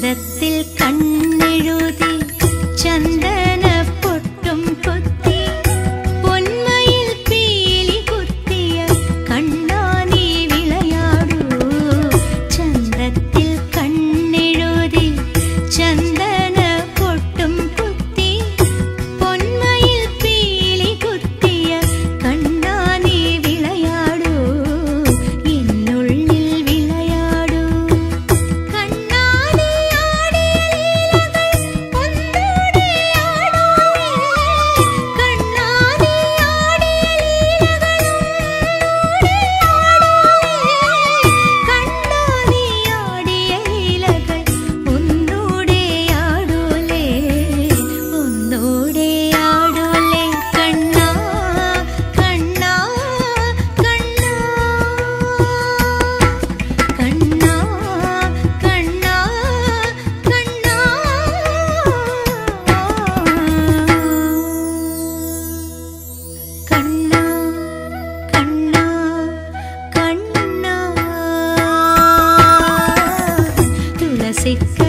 சொந்தத்தில் கண் Mexico.